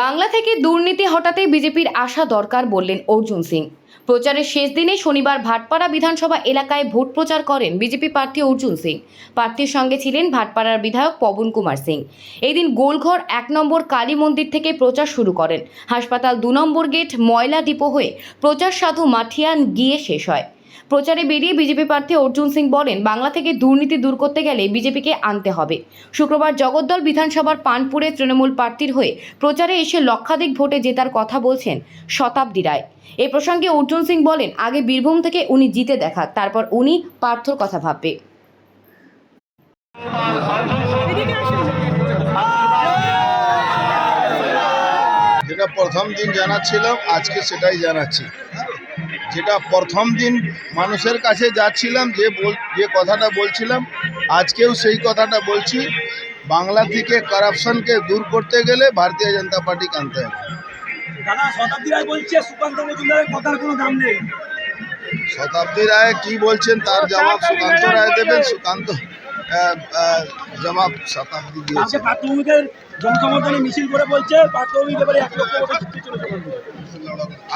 বাংলা থেকে দুর্নীতি হটাতে বিজেপির আশা দরকার বললেন অর্জুন সিং। প্রচারের শেষ দিনে শনিবার ভাটপাড়া বিধানসভা এলাকায় ভোট প্রচার করেন বিজেপি প্রার্থী অর্জুন সিং। প্রার্থীর সঙ্গে ছিলেন ভাটপাড়ার বিধায়ক পবন কুমার সিং। এই দিন গোলঘর এক নম্বর কালী মন্দির থেকে প্রচার শুরু করেন। হাসপাতাল দু নম্বর গেট, ময়লা ডিপো হয়ে প্রচার সাধু মাঠিয়ান গিয়ে শেষ হয়। প্রচারে বেরিয়ে বিজেপি প্রার্থী অর্জুন সিং বলেন, বাংলা থেকে দুর্নীতি দূর করতে গেলে বিজেপিকে আনতে হবে। শুক্রবার জগদ্দল বিধানসভার পানপুরে তৃণমূল প্রার্থীর হয়ে প্রচারে এসে লক্ষাধিক ভোটে জেতার কথা বলছেন শতাব্দী রায়। এ প্রসঙ্গে অর্জুন সিং বলেন, আগে বীরভূম থেকে উনি জিতে দেখা, তারপর উনি পার্থর কথা ভাববে। যেটা প্রথম দিন জানাচ্ছিলাম, আজকে সেটাই জানাচ্ছি। যেটা প্রথম দিন মানুষের কাছে যাচ্ছিলাম যে বল যে কথাটা বলছিলাম আজকেও সেই কথাটা বলছি বাংলা থেকে কারাপশনকে দূর করতে গেলে ভারতীয় জনতা পার্টি আনতে হবে। শতাব্দী রায় কি বলছেন তার জবাব সুকান্ত রায় দেবেন সুকান্ত জবাব শতাব্দী দিয়েছে। কালকে জনসমর্থনে মিছিল করে বলছে পার্থভূমিক এবারে এক লক্ষ ভোটে জিততে চলেছে।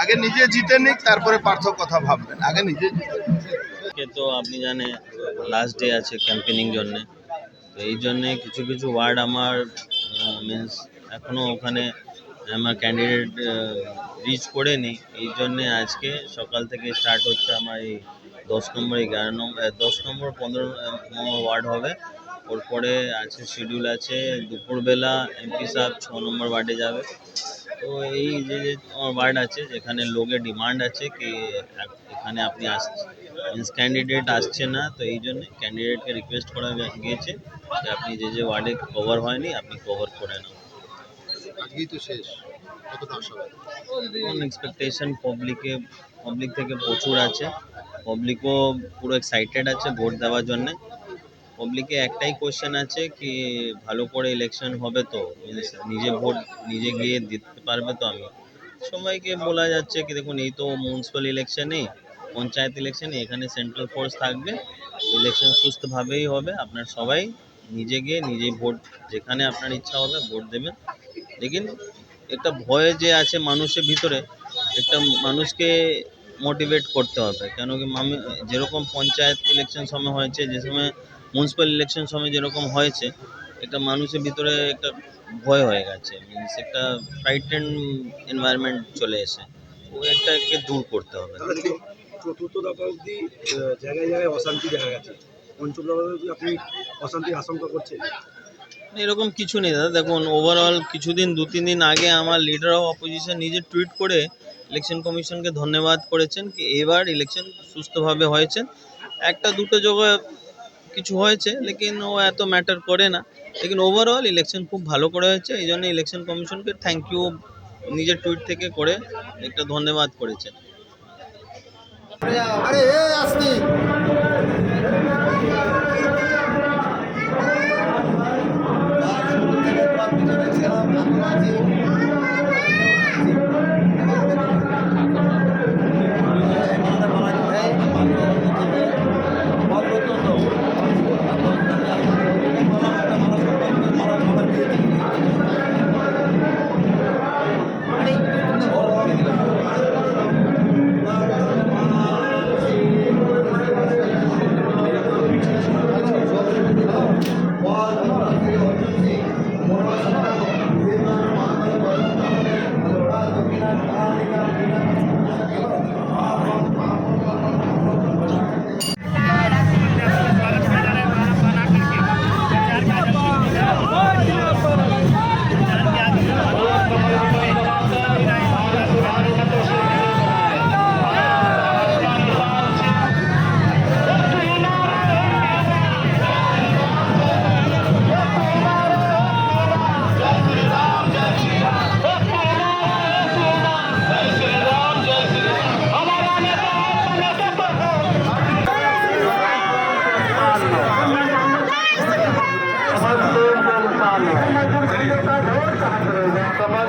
আগে নিজে জিতে নিক তারপরে পার্থ কথা ভাববেন। আগে নিজে জিতে তো আপনি জানে লাস্ট ডে আছে ক্যাম্পেনিং জন্যে। তো এই জন্যে কিছু কিছু ওয়ার্ড আমার মিন্স এখনও ওখানে আমার ক্যান্ডিডেট রিচ করেনি। এই জন্যে আজকে সকাল থেকে স্টার্ট হচ্ছে আমার এই দশ নম্বর এগারো নম্বর দশ নম্বর পনেরো নম্বর ওয়ার্ড হবে। ওরপরে আছে শিডিউল আছে দুপুরবেলা এমপি সাহেব ছ নম্বর ওয়ার্ডে যাবে। তো এই যে যে আমার ওয়ার্ড আছে যেখানে লোকের ডিমান্ড আছে কি এখানে আপনি আস ক্যান্ডিডেট আসছে না তো এই জন্য ক্যান্ডিডেটকে রিকোয়েস্ট করা গিয়েছে যে আপনি যে যে ওয়ার্ডে কভার হয়নি আপনি কভার করে নাও। আজকেই তো শেষ। কতটা আশাবাদী? কোন এক্সপেকটেশন পাবলিকে পাবলিক থেকে প্রচুর আছে। পাবলিকও পুরো এক্সাইটেড আছে ভোট দেওয়ার জন্যে। পাবলিকে একটাই কোশ্চেন আছে কি, ভালো করে ইলেকশন হবে তো? নিজে ভোট নিজে গিয়ে দিতে পারবে তো আমি? সবাইকে বলা যাচ্ছে কি, দেখুন, এই তো মিউনিসিপ্যাল ইলেকশনে পঞ্চায়েত ইলেকশনে এখানে সেন্ট্রাল ফোর্স থাকবে। ইলেকশন সুস্থভাবেই হবে। আপনার সবাই নিজে গিয়ে নিজেই ভোট, যেখানে আপনার ইচ্ছা হবে ভোট দেবেন। লেকিন একটা ভয় যে আছে মানুষের ভিতরে, একটা মানুষকে মোটিভেট করতে হবে। কেন কি মামি যেরকম পঞ্চায়েত ইলেকশন সময় হয়েছে যে সময় মিউনিসিপ্যাল ইলেকশন সময় যেরকম হয়েছে একটা মানুষের ভিতরে একটা ভয় হয়ে গেছে। মিনস একটা ফ্রাইটেন এনভায়রনমেন্ট চলে এসে ও একটাকে দূর করতে হবে। চতুর্থ দফা অবধি জায়গায় জায়গায় অশান্তি দেখা গেছে। পঞ্চম দফা অবধি আপনি অশান্তির আশঙ্কা করছেন? এরকম কিছু নেই দাদা। দেখুন ওভারঅল কিছুদিন দু তিন দিন আগে আমার লিডার অফ অপোজিশন নিজে টুইট করে ইলেকশন কমিশনকে ধন্যবাদ করেছেন কি এবার ইলেকশন সুস্থভাবে হয়েছে। একটা, দুটো জায়গায় কিছু হয়েছে, লেকিন ও এত ম্যাটার করে না। লেকিন ওভারঅল ইলেকশন খুব ভালো করে হয়েছে, এই জন্য ইলেকশন কমিশনকে থ্যাংক ইউ নিজের টুইট থেকে করে একটা ধন্যবাদ করেছেন। আরে